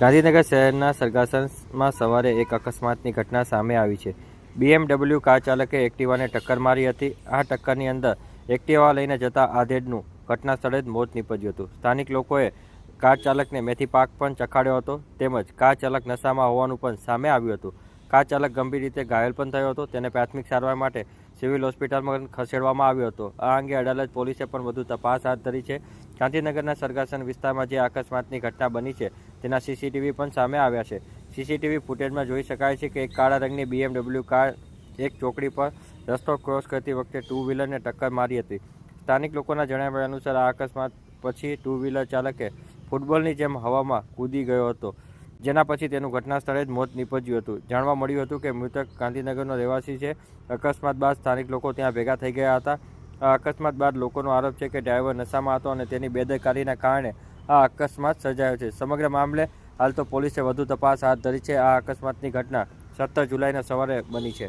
ગાંધીનગર શહેરના સરગાસનમાં સવારે એક અકસ્માતની ઘટના સામે આવી છે. બીએમડબલ્યુ કાર ચાલકે એક્ટિવાને ટક્કર મારી હતી. આ ટક્કરની અંદર એક્ટિવા લઈને જતા આધેડનું ઘટના સ્થળે જ મોત નીપજ્યું હતું. સ્થાનિક લોકોએ કાર ચાલકને મેથી પાક પણ ચખાડ્યો હતો તેમજ કાર ચાલક નશામાં હોવાનું પણ સામે આવ્યું હતું. કાર ચાલક ગંભીર રીતે ઘાયલ પણ થયો હતો. તેને પ્રાથમિક સારવાર માટે સિવિલ હોસ્પિટલમાં ખસેડવામાં આવ્યો હતો. આ અંગે અડાલજ પોલીસે પણ વધુ તપાસ હાથ ધરી છે. ગાંધીનગરના સરગાસન વિસ્તારમાં જે અકસ્માતની ઘટના બની છે, તેના સીસીટીવી પણ સામે આવ્યા છે. સીસીટીવી ફૂટેજમાં જોઈ શકાય છે કે એક કાળા રંગની બીએમડબલ્યુ કાર એક ચોકડી પર રસ્તો ક્રોસ કરતી વખતે ટુ વ્હીલરને ટક્કર મારી હતી. સ્થાનિક લોકોના જણાવ્યા અનુસાર આ અકસ્માત પછી ટુ વ્હીલર ચાલકે ફૂટબોલની જેમ હવામાં કૂદી ગયો હતો, જેના પછી તેનું ઘટના સ્થળે જ મોત નીપજ્યું હતું. જાણવા મળ્યું હતું કે મૃતક ગાંધીનગરનો રહેવાસી છે. અકસ્માત બાદ સ્થાનિક લોકો ત્યાં ભેગા થઈ ગયા હતા. આ અકસ્માત બાદ લોકોનો આરોપ છે કે ડ્રાઈવર નશામાં હતો અને તેની બેદરકારીના કારણે આ અકસ્માત સર્જાયો છે. સમગ્ર મામલે હાલ તો પોલીસે વધુ તપાસ હાથ ધરી છે. આ અકસ્માતની ઘટના સત્તર જુલાઈના સવારે બની છે.